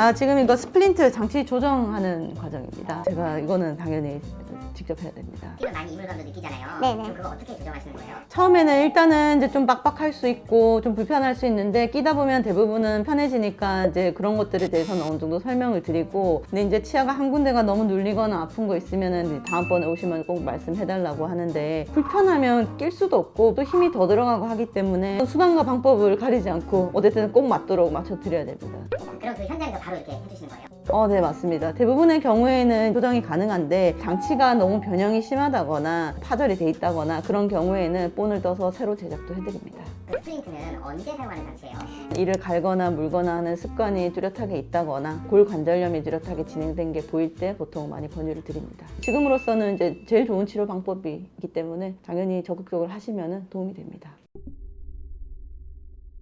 아 지금 이거 스플린트 장치 조정하는 과정입니다. 제가 이거는 당연히 직접 해야 됩니다. 끼면 많이 이물감도 느끼잖아요. 네네. 그럼 그거 어떻게 조정하시는 거예요? 처음에는 일단은 이제 좀 빡빡할 수 있고 좀 불편할 수 있는데 끼다 보면 대부분은 편해지니까 이제 그런 것들에 대해서는 어느 정도 설명을 드리고 근데 이제 치아가 한 군데가 너무 눌리거나 아픈 거 있으면은 다음번에 오시면 꼭 말씀해달라고 하는데 불편하면 낄 수도 없고 또 힘이 더 들어가고 하기 때문에 수단과 방법을 가리지 않고 어쨌든 꼭 맞도록 맞춰 드려야 됩니다. 그럼 그 현장에서 바로 이렇게 해주시는 거예요? 어, 네, 맞습니다. 대부분의 경우에는 조정이 가능한데 장치가 너무 변형이 심하다거나 파절이 돼 있다거나 그런 경우에는 본을 떠서 새로 제작도 해드립니다. 그 스프링트는 언제 사용하는 장치예요? 이를 갈거나 물거나 하는 습관이 뚜렷하게 있다거나 골관절염이 뚜렷하게 진행된 게 보일 때 보통 많이 권유를 드립니다. 지금으로서는 이제 제일 좋은 치료 방법이기 때문에 당연히 적극적으로 하시면 도움이 됩니다.